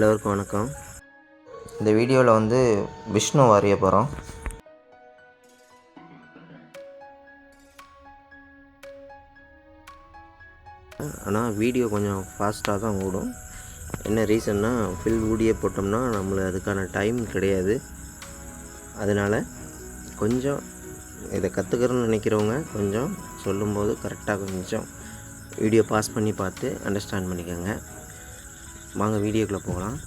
எல்லோருக்கும் வணக்கம். இந்த வீடியோவில் வந்து விஷ்ணு வரைய போகிறோம் ஆனால் வீடியோ கொஞ்சம் ஃபாஸ்ட்டாக தான் ஓடும். என்ன ரீசன்னா ஃபில் ஊடியே போட்டோம்னா நம்மளுக்கு அதுக்கான டைம் கிடையாது. அதனால் கொஞ்சம் இதை கற்றுக்கிறோன்னு நினைக்கிறவங்க கொஞ்சம் சொல்லும்போது கரெக்டாக கொஞ்சம் வீடியோ பாஸ் பண்ணி பார்த்து அண்டர்ஸ்டாண்ட் பண்ணிக்கோங்க. வாங்க வீடியோக்குள்ளே போகலாம்.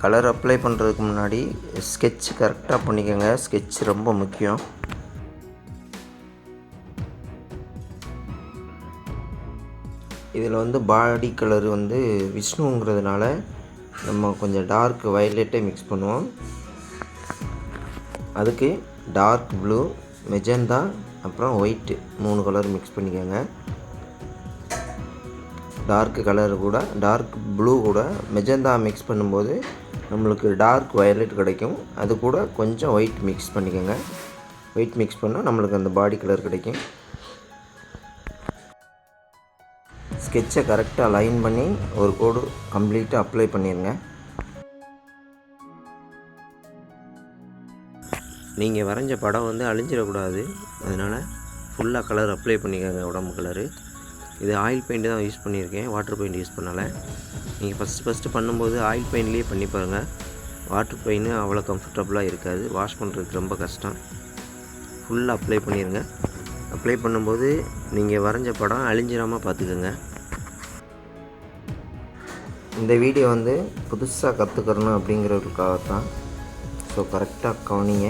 கலர் அப்ளை பண்ணுறதுக்கு முன்னாடி ஸ்கெட்ச் கரெக்டாக பண்ணிக்கோங்க. ஸ்கெட்ச் ரொம்ப முக்கியம். இதில் வந்து பாடி கலர் வந்து விஷ்ணுங்கிறதுனால நம்ம கொஞ்சம் டார்க் வயலட்டே மிக்ஸ் பண்ணுவோம். அதுக்கு டார்க் ப்ளூ மெஜந்தா அப்புறம் ஒயிட்டு மூணு கலர் மிக்ஸ் பண்ணிக்கோங்க. டார்க் கலர் கூட டார்க் ப்ளூ கூட மெஜந்தா மிக்ஸ் பண்ணும்போது நம்மளுக்கு டார்க் வயலட் கிடைக்கும். அது கூட கொஞ்சம் ஒயிட் மிக்ஸ் பண்ணிக்கோங்க. ஒயிட் மிக்ஸ் பண்ணால் நம்மளுக்கு அந்த பாடி கலர் கிடைக்கும். ஸ்கெட்சை கரெக்டாக லைன் பண்ணி ஒரு கோடு கம்ப்ளீட்டாக அப்ளை பண்ணிடுங்க நீங்கள் வரைஞ்ச படம் வந்து அழிஞ்சிடக்கூடாது. அதனால் ஃபுல்லாக கலர் அப்ளை பண்ணிக்கோங்க உடம்பு கலரு இது ஆயில் பெயிண்ட் தான் யூஸ் பண்ணியிருக்கேன். வாட்டர் பெயிண்ட் யூஸ் பண்ணலை. நீங்கள் ஃபஸ்ட்டு ஃபஸ்ட்டு பண்ணும்போது ஆயில் பெயிண்ட்லேயே பண்ணி பாருங்கள் வாட்டர் பெயின்னு அவ்வளோ கம்ஃபர்டபுளாக இருக்காது. வாஷ் பண்ணுறதுக்கு ரொம்ப கஷ்டம். ஃபுல்லாக அப்ளை பண்ணிடுங்க அப்ளை பண்ணும்போது நீங்கள் வரைஞ்ச படம் அழிஞ்சிடாமல் பார்த்துக்கோங்க. இந்த வீடியோ வந்து புதுசாக கற்றுக்கிறணும் அப்படிங்கிறதுக்காக தான் ஸோ கரெக்டாக கவனிங்க.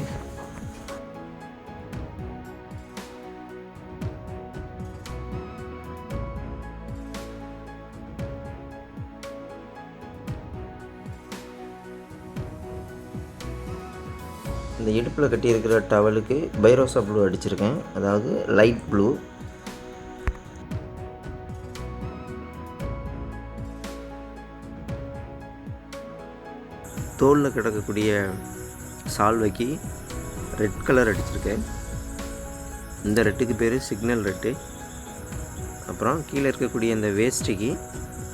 இந்த இடுப்பில் கட்டியிருக்கிற டவலுக்கு பைரோசா ப்ளூ அடிச்சிருக்கேன். அதாவது லைட் ப்ளூ தோலில் கிடக்கக்கூடிய சால்வைக்கு ரெட் கலர் அடிச்சிருக்கேன். இந்த ரெட்டுக்கு பேர் சிக்னல் ரெட்டு அப்புறம் கீழே இருக்கக்கூடிய இந்த வேஸ்ட்டுக்கு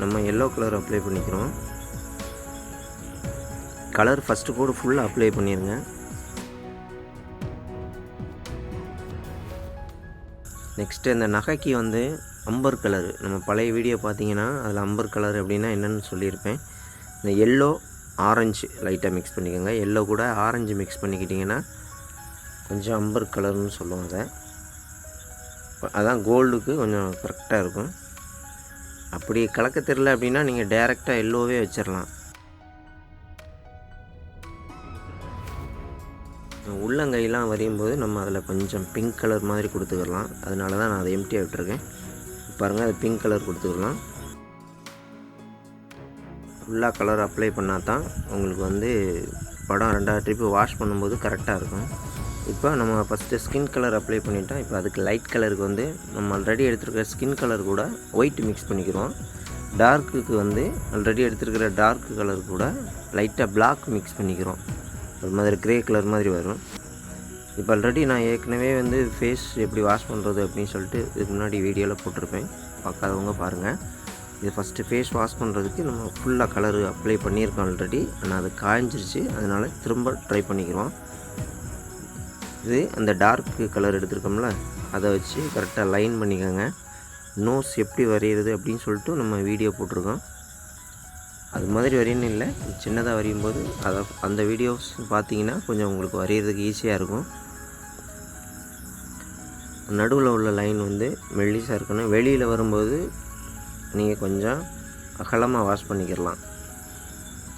நம்ம எல்லோ கலர் அப்ளை பண்ணிக்கிறோம். கலர் ஃபஸ்ட்டு கூட ஃபுல்லாக அப்ளை பண்ணிடுங்க நெக்ஸ்ட்டு இந்த நகைக்கு வந்து அம்பர் கலர் நம்ம பழைய வீடியோ பார்த்தீங்கன்னா அதில் அம்பர் கலர் அப்படின்னா என்னென்னு சொல்லியிருப்பேன். இந்த எல்லோ ஆரஞ்சு லைட்டாக மிக்ஸ் பண்ணிக்கோங்க. எல்லோ கூட ஆரஞ்சு மிக்ஸ் பண்ணிக்கிட்டிங்கன்னா கொஞ்சம் அம்பர் கலர்னு சொல்லுவோம் அதை. அதான் கோல்டுக்கு கொஞ்சம் கரெக்டாக இருக்கும். அப்படி கலக்க தெரில அப்படின்னா நீங்கள் டேரெக்டாக எல்லோவே வச்சிடலாம் உள்ளங்கையெல்லாம் வரையும்போது நம்ம அதில் கொஞ்சம் பிங்க் கலர் மாதிரி கொடுத்துக்கலாம். அதனால தான் நான் அதை எம்டியாக விட்டுருக்கேன் பாருங்கள் அது பிங்க் கலர் கொடுத்துக்கலாம். ஃபுல்லாக கலர் அப்ளை பண்ணால் தான் உங்களுக்கு வந்து படம் ரெண்டாவது ட்ரிப்பு வாஷ் பண்ணும்போது கரெக்டாக இருக்கும். இப்போ நம்ம ஃபஸ்ட்டு ஸ்கின் கலர் அப்ளை பண்ணிட்டோம் இப்போ அதுக்கு லைட் கலருக்கு வந்து நம்ம ஆல்ரெடி எடுத்துருக்கிற ஸ்கின் கலர் கூட ஒயிட் மிக்ஸ் பண்ணிக்கிறோம். டார்க்குக்கு வந்து ஆல்ரெடி எடுத்துருக்கிற டார்க் கலர் கூட லைட்டாக பிளாக் மிக்ஸ் பண்ணிக்கிறோம். ஒரு மாதிரி க்ரே கலர் மாதிரி வரும். இப்போ ஆல்ரெடி நான் ஏற்கனவே வந்து ஃபேஸ் எப்படி வாஷ் பண்ணுறது அப்படின்னு சொல்லிட்டு இதுக்கு முன்னாடி வீடியோவில் போட்டிருப்பேன். பார்க்காதவங்க பாருங்கள் இது ஃபஸ்ட்டு ஃபேஸ் வாஷ் பண்ணுறதுக்கு நம்ம ஃபுல்லாக கலரு அப்ளை பண்ணியிருக்கோம் ஆல்ரெடி ஆனால் அது காய்ஞ்சிருச்சு. அதனால் திரும்ப ட்ரை பண்ணிக்கிறோம். இது அந்த டார்க் கலர் எடுத்துருக்கோம்ல அதை வச்சு கரெக்டாக லைன் பண்ணிக்கோங்க. நோஸ் எப்படி வரைகிறது அப்படின்னு சொல்லிட்டு நம்ம வீடியோ போட்டிருக்கோம். அது மாதிரி வரையணும் இல்லை. சின்னதாக வரையும் போது அதை அந்த வீடியோஸ் பார்த்தீங்கன்னா கொஞ்சம் உங்களுக்கு வரைகிறதுக்கு ஈஸியாக இருக்கும். நடுவில் உள்ள லைன் வந்து மெல்லிஸாக இருக்கணும். வெளியில் வரும்போது நீங்கள் கொஞ்சம் அகலமாக வாஷ் பண்ணிக்கிடலாம்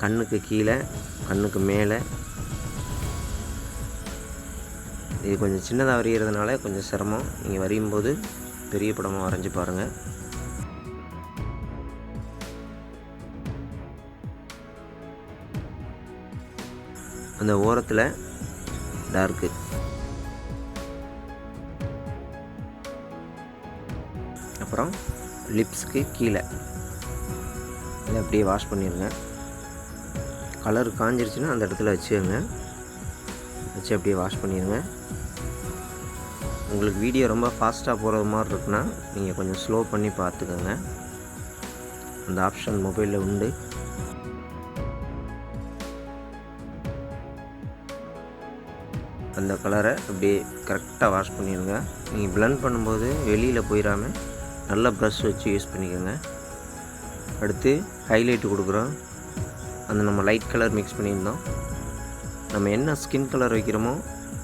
கண்ணுக்கு கீழே கண்ணுக்கு மேலே. இது கொஞ்சம் சின்னதாக வரைகிறதுனால கொஞ்சம் சிரமம். நீங்கள் வரையும் போது பெரிய படமாக வரைஞ்சி பாருங்கள் அந்த ஓரத்தில் டார்க்கு அப்புறம் லிப்ஸ்க்கு கீழே. இதை அப்படியே வாஷ் பண்ணிடுங்க. கலர் காஞ்சிருச்சுன்னா அந்த இடத்துல வச்சுருங்க வச்சு அப்படியே வாஷ் பண்ணிடுங்க. உங்களுக்கு வீடியோ ரொம்ப ஃபாஸ்ட்டாக போகிறது மாதிரி இருக்குன்னா நீங்கள் கொஞ்சம் ஸ்லோ பண்ணி பார்த்துக்கோங்க. அந்த ஆப்ஷன் மொபைலில் உண்டு. அந்த கலரை அப்படியே கரெக்டாக வாஷ் பண்ணிடுங்க. நீங்கள் பிளண்ட் பண்ணும்போது வெளியில் போயிடாமல் நல்லா ப்ரஷ் வச்சு யூஸ் பண்ணிக்கோங்க. அடுத்து ஹைலைட் கொடுக்குறோம். அந்த நம்ம லைட் கலர் மிக்ஸ் பண்ணியிருந்தோம். நம்ம என்ன ஸ்கின் கலர் வைக்கிறோமோ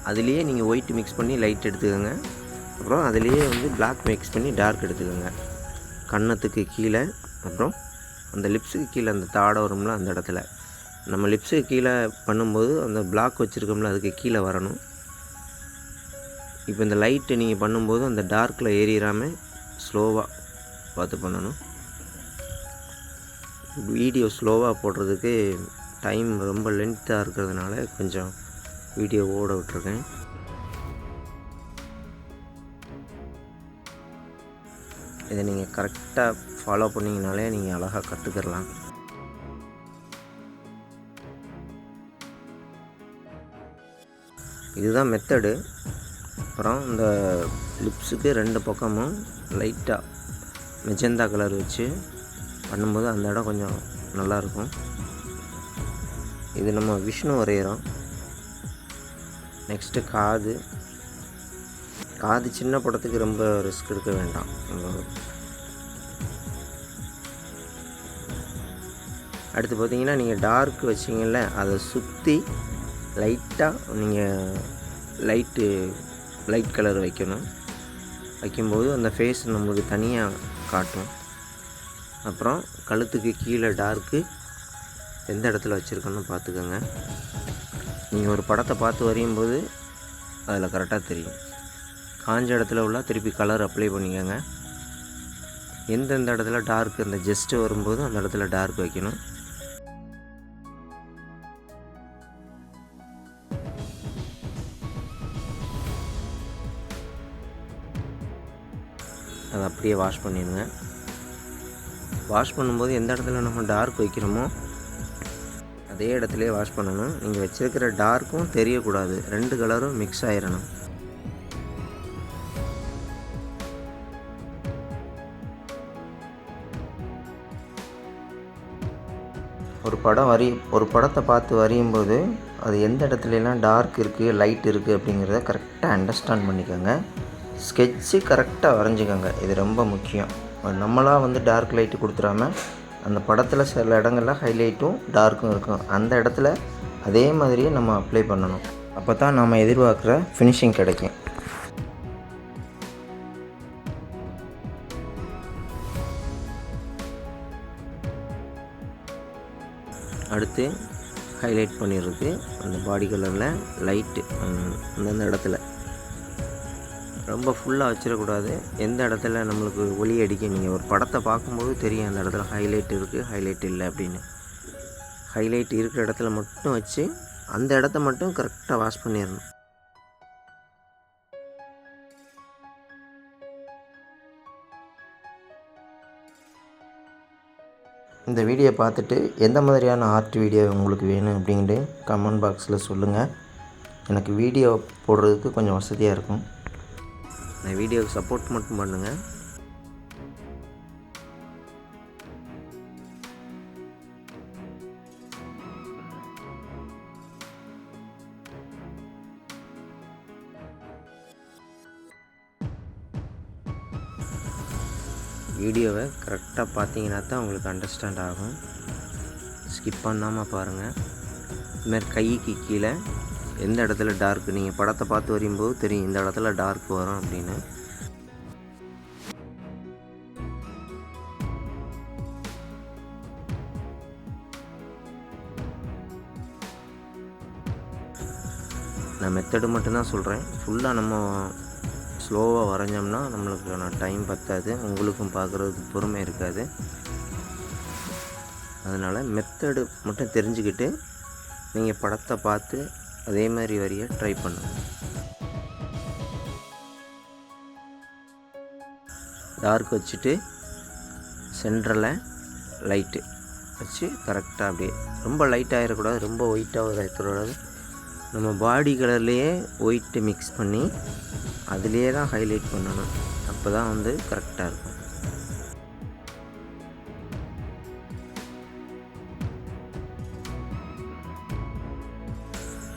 அதுலேயே நீங்கள் ஒயிட் மிக்ஸ் பண்ணி லைட் எடுத்துக்கோங்க. அப்புறம் அதுலேயே வந்து பிளாக் மிக்ஸ் பண்ணி டார்க் எடுத்துக்கோங்க. கன்னத்துக்கு கீழே அப்புறம் அந்த லிப்ஸுக்கு கீழே அந்த தாடை வரும்ல அந்த இடத்துல. நம்ம லிப்ஸுக்கு கீழே பண்ணும்போது அந்த பிளாக் வச்சுருக்கோம்ல அதுக்கு கீழே வரணும். இப்போ இந்த லைட்டு நீங்கள் பண்ணும்போது அந்த டார்க்கில் ஏறிடாமல் ஸ்லோவாக பார்த்து பண்ணணும். வீடியோ ஸ்லோவாக போடுறதுக்கு டைம் ரொம்ப லென்த்தாக இருக்கிறதுனால கொஞ்சம் வீடியோ ஓட விட்டுருக்கேன். இதை நீங்கள் கரெக்டாக ஃபாலோ பண்ணிங்கனாலே நீங்கள் அழகாக கற்றுக்கிடலாம் இதுதான் மெத்தடு அப்புறம் இந்த லிப்ஸுக்கு ரெண்டு பக்கமும் லைட்டாக மெஜந்தா கலர் வச்சு பண்ணும்போது அந்த இடம் கொஞ்சம் நல்லாயிருக்கும். இது நம்ம விஷ்ணு வரைகிறோம் நெக்ஸ்ட்டு காது. காது சின்ன படத்துக்கு ரொம்ப ரிஸ்க் எடுக்க வேண்டாம். அடுத்து பார்த்தீங்கன்னா நீங்கள் டார்க் வச்சிங்கல்ல அதை சுற்றி லைட்டாக நீங்கள் லைட்டு லைட் கலர் வைக்கணும். வைக்கும்போது அந்த ஃபேஸ் நம்மளுக்கு தனியாக காட்டும். அப்புறம் கழுத்துக்கு கீழே டார்க்கு எந்த இடத்துல வச்சுருக்கோன்னு பார்த்துக்கோங்க. நீங்கள் ஒரு படத்தை பார்த்து வரையும்போது அதில் கரெக்டாக தெரியும். காஞ்ச இடத்துல உள்ள திருப்பி கலர் அப்ளை பண்ணிக்கோங்க. எந்தெந்த இடத்துல டார்க் அந்த ஜெஸ்ட்டு வரும்போது அந்த இடத்துல டார்க் வைக்கணும். அப்படியே வாஷ் பண்ணிடுங்க. வாஷ் பண்ணும்போது எந்த இடத்துல நம்ம டார்க் வைக்கிறோமோ அதே இடத்துலையே வாஷ் பண்ணணும். நீங்கள் வச்சுருக்கிற டார்க்கும் தெரியக்கூடாது. ரெண்டு கலரும் மிக்ஸ் ஆயிடணும் ஒரு படம் வரி ஒரு படத்தை பார்த்து வரையும் போது அது எந்த இடத்துலலாம் டார்க் இருக்குது லைட் இருக்குது அப்படிங்கிறத கரெக்டாக அண்டர்ஸ்டாண்ட் பண்ணிக்கோங்க. ஸ்கெட்சு கரெக்டாக வரைஞ்சிக்கோங்க. இது ரொம்ப முக்கியம். நம்மளாக வந்து டார்க் லைட்டு கொடுத்துடாம அந்த படத்தில் சில இடங்கள்ல ஹைலைட்டும் டார்க்கும் இருக்கும். அந்த இடத்துல அதே மாதிரியே நம்ம அப்ளை பண்ணணும். அப்போ தான் நம்ம எதிர்பார்க்குற ஃபினிஷிங் கிடைக்கும். அடுத்து ஹைலைட் பண்ணிடுறது அந்த பாடி கலரில் லைட்டு அந்தந்த இடத்துல. ரொம்ப ஃபுல்லாக வச்சிடக்கூடாது. எந்த இடத்துல நம்மளுக்கு ஒளி அடிக்கும் நீங்கள் ஒரு படத்தை பார்க்கும்போது தெரியும் அந்த இடத்துல ஹைலைட் இருக்குது ஹைலைட் இல்லை அப்படின்னு. ஹைலைட் இருக்கிற இடத்துல மட்டும் வச்சு அந்த இடத்த மட்டும் கரெக்டாக வாஷ் பண்ணிடணும். இந்த வீடியோ பார்த்துட்டு எந்த மாதிரியான ஆர்ட் வீடியோ உங்களுக்கு வேணும் அப்படின்ட்டு கமெண்ட் பாக்ஸில் சொல்லுங்கள் எனக்கு வீடியோ போடுறதுக்கு கொஞ்சம் வசதியாக இருக்கும். இந்த வீடியோவுக்கு சப்போர்ட் மட்டும் பண்ணுங்கள் வீடியோவை கரெக்டாக பார்த்தீங்கன்னா தான் உங்களுக்கு அண்டர்ஸ்டாண்ட் ஆகும். ஸ்கிப் பண்ணாமல் பாருங்கள் இதுமாதிரி கைக்கு கீழே எந்த இடத்துல டார்க் நீங்கள் படத்தை பார்த்து வரையும்போது தெரியும் இந்த இடத்துல டார்க் வரும் அப்படின்னு. நான் மெத்தடு மட்டும்தான் சொல்கிறேன் ஃபுல்லாக நம்ம ஸ்லோவாக வரைஞ்சோம்னா நம்மளுக்கான டைம் பற்றாது உங்களுக்கும் பார்க்குறதுக்கு பொறுமை இருக்காது. அதனால் மெத்தடு மட்டும் தெரிஞ்சுக்கிட்டு நீங்கள் படத்தை பார்த்து அதே மாதிரி வரிய ட்ரை பண்ணுங்கள் டார்க் வச்சுட்டு சென்டரில் லைட்டு வச்சு கரெக்டாக அப்படியே ரொம்ப லைட்டாக இருக்கக்கூடாது ரொம்ப ஒயிட்டாக இருக்கக்கூடாது நம்ம பாடி கலர்லேயே ஒயிட்டு மிக்ஸ் பண்ணி அதுலேயே தான் ஹைலைட் பண்ணணும். அப்போ தான் வந்து கரெக்டாக இருக்கும்.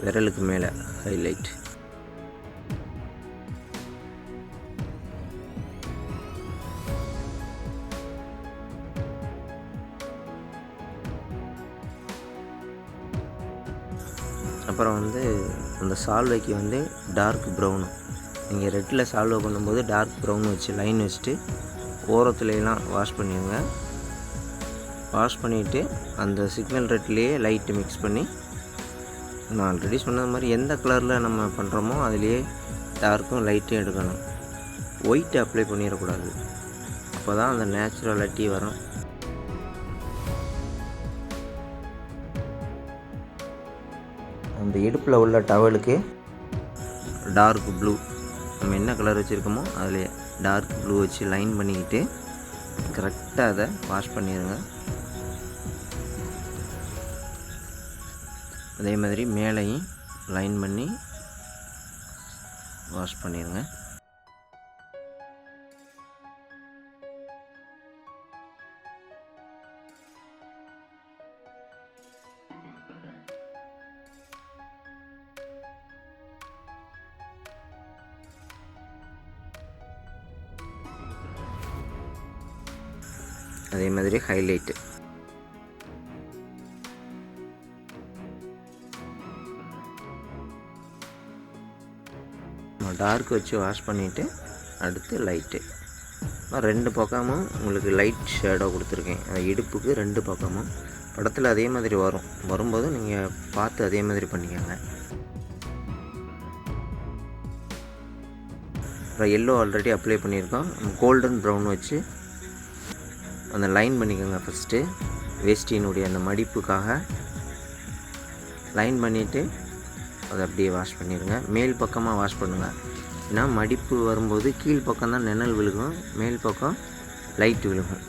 விரலுக்கு மேலே ஹைலைட் அப்புறம் வந்து அந்த சால்வைக்கு வந்து டார்க் ப்ரௌனு நீங்கள் ரெட்டில் சால்வை பண்ணும்போது டார்க் ப்ரௌன் வச்சு லைன் வச்சுட்டு ஓரத்துலலாம் வாஷ் பண்ணிடுங்க. வாஷ் பண்ணிவிட்டு அந்த சிக்னல் ரெட்லேயே லைட்டு மிக்ஸ் பண்ணி நான் ஆல்ரெடி சொன்ன மாதிரி எந்த கலரில் நம்ம பண்ணுறோமோ அதுலேயே டார்க்கும் லைட்டும் எடுக்கணும். ஒயிட் அப்ளை பண்ணிடக்கூடாது. அப்போ தான் அந்த நேச்சுரலிட்டி வரும். அந்த இடுப்பில் உள்ள டவலுக்கு டார்க் ப்ளூ நம்ம என்ன கலர் வச்சுருக்கோமோ அதில் டார்க் ப்ளூ வச்சு லைன் பண்ணிக்கிட்டு கரெக்டாக அதை வாஷ் பண்ணிடுங்க. அதே மாதிரி மேலேயும் லைன் பண்ணி வாஷ் பண்ணிடுங்க அதே மாதிரி ஹைலைட்டு டார்க் வச்சு வாஷ் பண்ணிவிட்டு அடுத்து லைட்டு ரெண்டு பக்கமும் உங்களுக்கு லைட் ஷேடோ கொடுத்துருக்கேன். இடுப்புக்கு ரெண்டு பக்கமும். படத்தில் அதே மாதிரி வரும். வரும்போது நீங்கள் பார்த்து அதே மாதிரி பண்ணிக்கோங்க. அப்புறம் எல்லோ ஆல்ரெடி அப்ளை பண்ணியிருக்கோம். கோல்டன் ப்ரௌன் வச்சு அந்த லைன் பண்ணிக்கோங்க ஃபஸ்ட்டு வேஷ்டியினுடைய அந்த மடிப்புக்காக லைன் பண்ணிவிட்டு அதை அப்படியே வாஷ் பண்ணிடுங்க. மேல் பக்கமாக வாஷ் பண்ணுங்கள் ஏன்னா மடிப்பு வரும்போது கீழ் பக்கம் தான் நிழல் விழுகும். மேல் பக்கம் லைட் விழுகும்.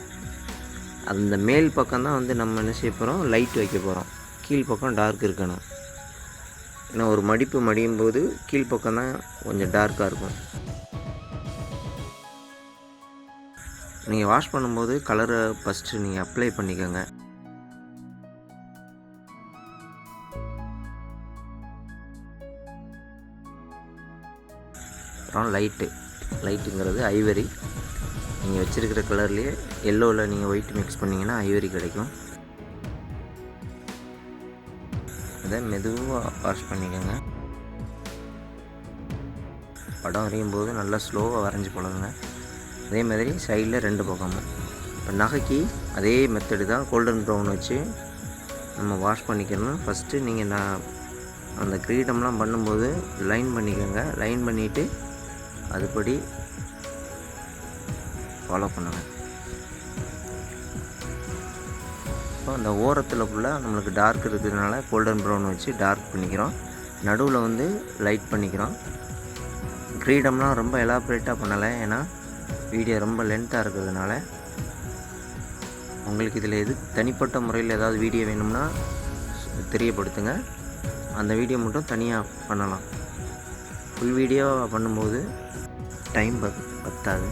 அந்த மேல் பக்கம் தான் வந்து நம்ம என்ன செய்ய போகிறோம் லைட் வைக்க போகிறோம் கீழ் பக்கம் டார்க் இருக்கணும். ஏன்னா ஒரு மடிப்பு மடியும் போது கீழ் பக்கம் தான் கொஞ்சம் டார்க்காக இருக்கும். நீங்கள் வாஷ் பண்ணும்போது கலரை ஃபஸ்ட்டு நீங்கள் அப்ளை பண்ணிக்கோங்க. அப்புறம் லைட்டு லைட்டுங்கிறது ஐவரி நீங்கள் வச்சுருக்கிற கலர்லேயே எல்லோவில் நீங்கள் ஒயிட் மிக்ஸ் பண்ணிங்கன்னா ஐவரி கிடைக்கும். அதை மெதுவாக வாஷ் பண்ணிக்கோங்க. படம் வரையும் போது நல்லா ஸ்லோவாக வரைஞ்சி பழகுங்க அதே மாதிரி சைடில் ரெண்டு பக்கமும். இப்போ நகைக்கு அதே மெத்தடு தான் கோல்டன் ப்ரௌன் வச்சு நம்ம வாஷ் பண்ணிக்கணும். ஃபஸ்ட்டு நீங்கள் நான் அந்த கிரீடம்லாம் பண்ணும்போது லைன் பண்ணிக்கோங்க. லைன் பண்ணிவிட்டு அதுபடி ஃபாலோ பண்ணுவேன் இப்போ அந்த ஓரத்தில் ஃபுல்லாக நம்மளுக்கு டார்க் இருக்கிறதுனால கோல்டன் ப்ரௌன் வச்சு டார்க் பண்ணிக்கிறோம். நடுவில் வந்து லைட் பண்ணிக்கிறோம். க்ரீடம்லாம் ரொம்ப எலாபரேட்டாக பண்ணலை. ஏன்னா வீடியோ ரொம்ப லென்த்தாக இருக்கிறதுனால உங்களுக்கு இதில் எது தனிப்பட்ட முறையில் ஏதாவது வீடியோ வேணும்னா தெரியப்படுத்துங்க. அந்த வீடியோ மட்டும் தனியாக பண்ணலாம். ஃபுல் வீடியோ பண்ணும்போது டைம் பத் பத்தாது.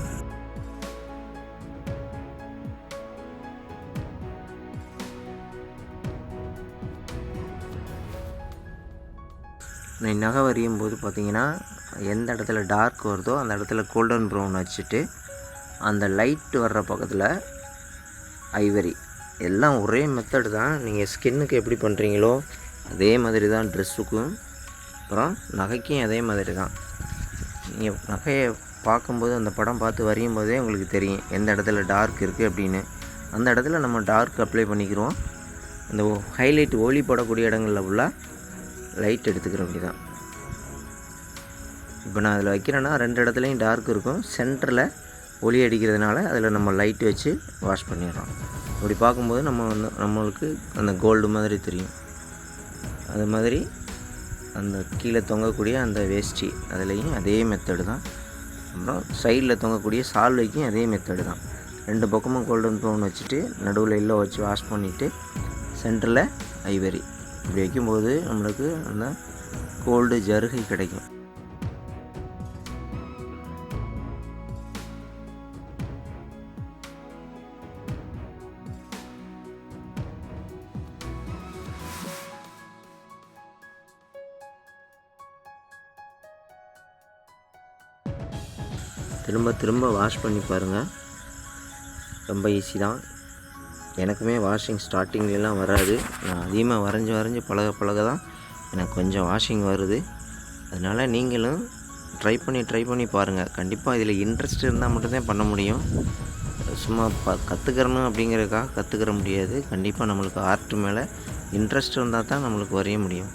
நான் நகை வரையும் போது பார்த்தீங்கன்னா எந்த இடத்துல டார்க் வருதோ அந்த இடத்துல கோல்டன் ப்ரௌன் வச்சுட்டு அந்த லைட் வர்ற பக்கத்தில் ஐவரி எல்லாம் ஒரே மெத்தடு தான். நீங்கள் ஸ்கின்னுக்கு எப்படி பண்ணுறீங்களோ அதே மாதிரி தான் ட்ரெஸ்ஸுக்கும் அப்புறம் நகைக்கும் அதே மாதிரி தான். நீங்கள் நகையை பார்க்கும்போது அந்த படம் பார்த்து வரையும் போதே உங்களுக்கு தெரியும் எந்த இடத்துல டார்க் இருக்குது அப்படின்னு. அந்த இடத்துல நம்ம டார்க் அப்ளை பண்ணிக்கிறோம். அந்த ஹைலைட் ஒளி படக்கூடிய இடங்களில் ஃபுல்லாக லைட் எடுத்துக்கிற அப்படி தான் இப்போ நான் அதில் வைக்கிறேன்னா ரெண்டு இடத்துலையும் டார்க் இருக்கும். சென்டரில் ஒளி அடிக்கிறதுனால அதில் நம்ம லைட் வச்சு வாஷ் பண்ணிடுறோம். அப்படி பார்க்கும்போது நம்ம வந்து நம்மளுக்கு அந்த கோல்டு மாதிரி தெரியும். அது மாதிரி அந்த கீழே தொங்கக்கூடிய அந்த வேஷ்டி அதுலேயும் அதே மெத்தடு தான். அப்புறம் சைடில் தொங்கக்கூடிய சால்வைக்கும் அதே மெத்தடு தான். ரெண்டு பக்கமும் கோல்டன் ப்ரௌன் வச்சுட்டு நடுவில் எல்லோ வச்சு வாஷ் பண்ணிவிட்டு சென்டரில் ஐவரி இப்படி வைக்கும்போது நம்மளுக்கு அந்த கோல்டு ஜருகை கிடைக்கும். திரும்ப திரும்ப வாஷ் பண்ணி பாருங்கள் ரொம்ப ஈஸி தான். எனக்குமே வாஷிங் ஸ்டார்டிங்லலாம் வராது. நான் அதிகமாக வரைஞ்சி வரைஞ்சி பழக பழக தான் எனக்கு கொஞ்சம் வாஷிங் வருது. அதனால் நீங்களும் ட்ரை பண்ணி ட்ரை பண்ணி பாருங்கள் கண்டிப்பாக இதில் இன்ட்ரெஸ்ட் இருந்தால் மட்டும்தான் பண்ண முடியும். சும்மா ப கற்றுக்கிறணும் அப்படிங்கிறதுக்காக கற்றுக்கிற முடியாது. கண்டிப்பாக நம்மளுக்கு ஆர்ட் மேலே இன்ட்ரெஸ்ட் இருந்தால் தான் நம்மளுக்கு வரைய முடியும்.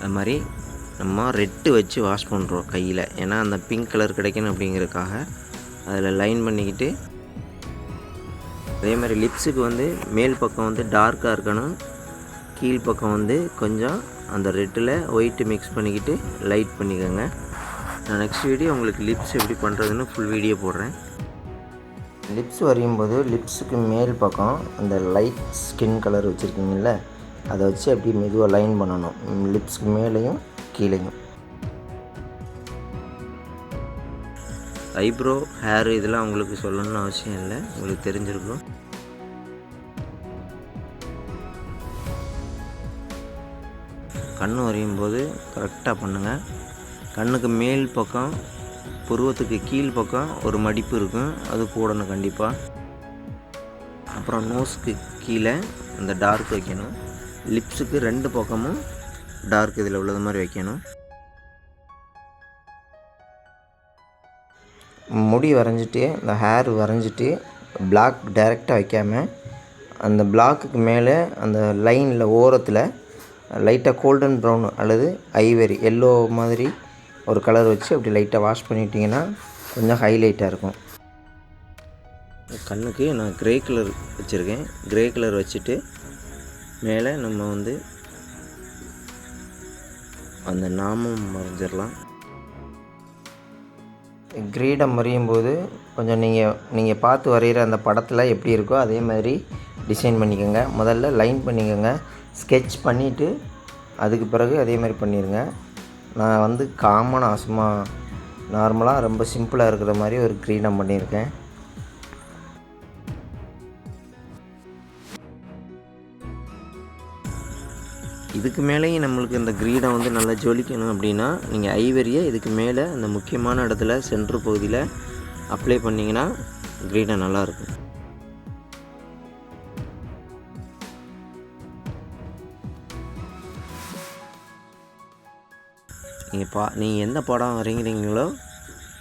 அது மாதிரி நம்ம ரெட்டு வச்சு வாஷ் பண்ணுறோம் கையில். ஏன்னா அந்த பிங்க் கலர் கிடைக்கணும் அப்படிங்கிறதுக்காக அதில் லைன் பண்ணிக்கிட்டு அதே மாதிரி லிப்ஸுக்கு வந்து மேல் பக்கம் வந்து டார்க்காக இருக்கணும். கீழ் பக்கம் வந்து கொஞ்சம் அந்த ரெட்டில் ஒயிட்டு மிக்ஸ் பண்ணிக்கிட்டு லைட் பண்ணிக்கோங்க. நான் நெக்ஸ்ட் வீடியோ உங்களுக்கு லிப்ஸ் எப்படி பண்ணுறதுன்னு ஃபுல் வீடியோ போடுறேன். லிப்ஸ் வரையும் போது லிப்ஸுக்கு மேல் பக்கம் அந்த லைட் ஸ்கின் கலர் வச்சுருக்கீங்கள அதை வச்சு அப்படியே மெதுவாக லைன் பண்ணணும். லிப்ஸ்க்கு மேலேயும் கீழேயும். ஐப்ரோ ஹேர் இதெல்லாம் உங்களுக்கு சொல்லணும்னு அவசியம் இல்லை. உங்களுக்கு தெரிஞ்சிருக்கும். கண் வரையும் போது கரெக்டாக பண்ணுங்கள் கண்ணுக்கு மேல் பக்கம் புருவத்துக்கு கீழ் பக்கம் ஒரு மடிப்பு இருக்கும். அது போடணும் கண்டிப்பாக அப்புறம் நோஸ்க்கு கீழே அந்த டார்க் வைக்கணும். லிப்ஸுக்கு ரெண்டு பக்கமும் டார்க் இதில் உள்ளது மாதிரி வைக்கணும். முடி வரைஞ்சிட்டு இந்த ஹேர் வரைஞ்சிட்டு பிளாக் டைரெக்டாக வைக்காமல் அந்த பிளாக்குக்கு மேலே அந்த லைனில் ஓரத்தில் லைட்டாக கோல்டன் ப்ரௌன் அல்லது ஐவரி எல்லோ மாதிரி ஒரு கலர் வச்சு அப்படி லைட்டாக வாஷ் பண்ணிட்டீங்கன்னா கொஞ்சம் ஹைலைட்டாக இருக்கும். கண்ணுக்கு நான் க்ரே கலர் வச்சுருக்கேன். க்ரே கலர் வச்சுட்டு மேலே நம்ம வந்து அந்த நாமம் வரைஞ்சிடலாம் கிரீடம் வரையும் போது கொஞ்சம் நீங்கள் நீங்கள் பார்த்து வரைகிற அந்த படத்தில் எப்படி இருக்கோ அதே மாதிரி டிசைன் பண்ணிக்கோங்க. முதல்ல லைன் பண்ணிக்கோங்க. ஸ்கெட்ச் பண்ணிவிட்டு அதுக்கு பிறகு அதே மாதிரி பண்ணிடுங்க நான் வந்து காமனாக சும்மா நார்மலாக ரொம்ப சிம்பிளாக இருக்கிற மாதிரி ஒரு கிரீடம் பண்ணியிருக்கேன். இதுக்கு மேலேயும் நம்மளுக்கு இந்த கிரீடம் வந்து நல்லா ஜொலிக்கணும் அப்படின்னா நீங்கள் ஐவரியை இதுக்கு மேலே அந்த முக்கியமான இடத்துல சென்ட்ரு பகுதியில் அப்ளை பண்ணிங்கன்னா கிரீடம் நல்லாயிருக்கும் நீங்கள் பா நீங்கள் எந்த படம் வரைகிறீங்களோ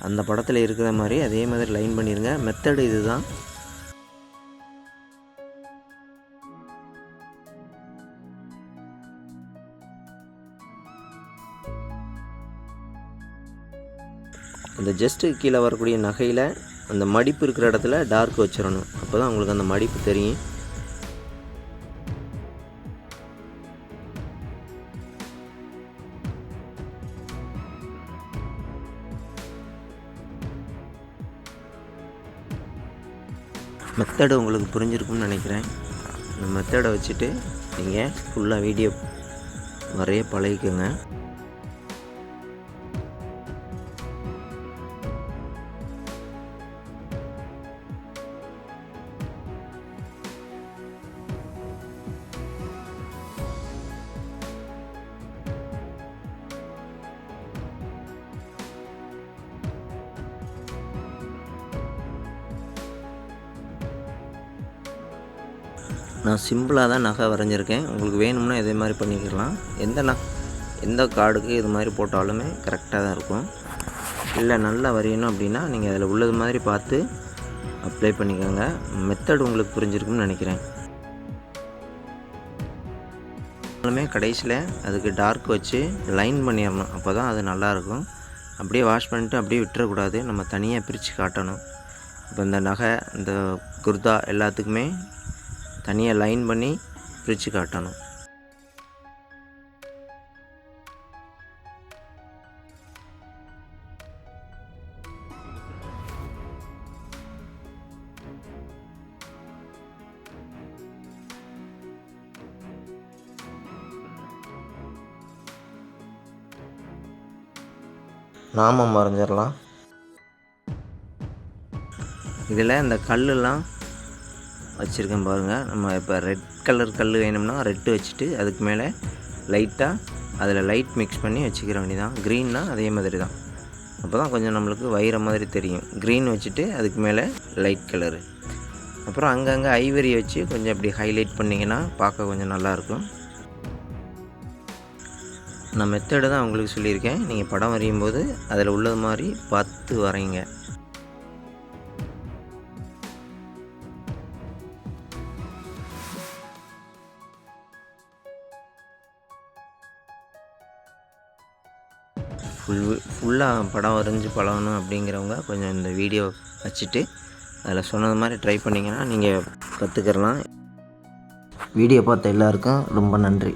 அந்த படத்தில் இருக்கிற மாதிரி அதே மாதிரி லைன் பண்ணிடுங்க மெத்தடு இது தான் அந்த ஜஸ்ட்டு கீழே வரக்கூடிய நகையில் அந்த மடிப்பு இருக்கிற இடத்துல டார்க் வச்சிடணும். அப்போ தான் உங்களுக்கு அந்த மடிப்பு தெரியும். மெத்தடு உங்களுக்கு புரிஞ்சிருக்கும்னு நினைக்கிறேன். இந்த மெத்தடை வச்சுட்டு நீங்கள் ஃபுல்லாக வீடியோ வரைய பழகிக்கோங்க. சிம்பிளாக தான் நகை வரைஞ்சிருக்கேன். உங்களுக்கு வேணும்னா இதே மாதிரி பண்ணிக்கலாம். எந்த ந எந்த கார்டுக்கு இது மாதிரி போட்டாலுமே கரெக்டாக தான் இருக்கும். இல்லை நல்லா வரையணும் அப்படின்னா நீங்கள் அதில் உள்ளது மாதிரி பார்த்து அப்ளை பண்ணிக்கோங்க. மெத்தட் உங்களுக்கு புரிஞ்சிருக்கும்னு நினைக்கிறேன். கடைசியில் அதுக்கு டார்க் வச்சு லைன் பண்ணிடணும். அப்போ தான் அது நல்லாயிருக்கும் அப்படியே வாஷ் பண்ணிட்டு அப்படியே விட்டுறக்கூடாது. நம்ம தனியாக பிரித்து காட்டணும். இப்போ இந்த நகை இந்த குர்தா எல்லாத்துக்குமே தனியாக லைன் பண்ணி பிரித்து காட்டணும். நாமம் வரைஞ்சிடலாம் இதில் இந்த கல்லெல்லாம் வச்சுருக்கேன் பாருங்கள் நம்ம இப்போ ரெட் கலர் கல் வேணும்னா ரெட்டு வச்சுட்டு அதுக்கு மேலே லைட்டாக அதில் லைட் மிக்ஸ் பண்ணி வச்சுக்கிற வேண்டி தான் க்ரீன்னா அதே மாதிரி தான் அப்போ தான் கொஞ்சம் நம்மளுக்கு வயிற மாதிரி தெரியும். க்ரீன் வச்சுட்டு அதுக்கு மேலே லைட் கலரு அப்புறம் அங்கங்கே ஐவரி வச்சு கொஞ்சம் அப்படி ஹைலைட் பண்ணிங்கன்னா பார்க்க கொஞ்சம் நல்லாயிருக்கும் நான் மெத்தடு தான் உங்களுக்கு சொல்லியிருக்கேன். நீங்கள் படம் வரையும் போது அதில் உள்ளது மாதிரி பார்த்து வரைங்க ஃபுல் ஃபுல்லாக படம் வரைஞ்சி பழகணும் அப்படிங்கிறவங்க கொஞ்சம் இந்த வீடியோ வச்சுட்டு அதில் சொன்னது மாதிரி ட்ரை பண்ணிங்கன்னா நீங்கள் கற்றுக்கிறலாம் வீடியோ பார்த்த எல்லாருக்கும் ரொம்ப நன்றி.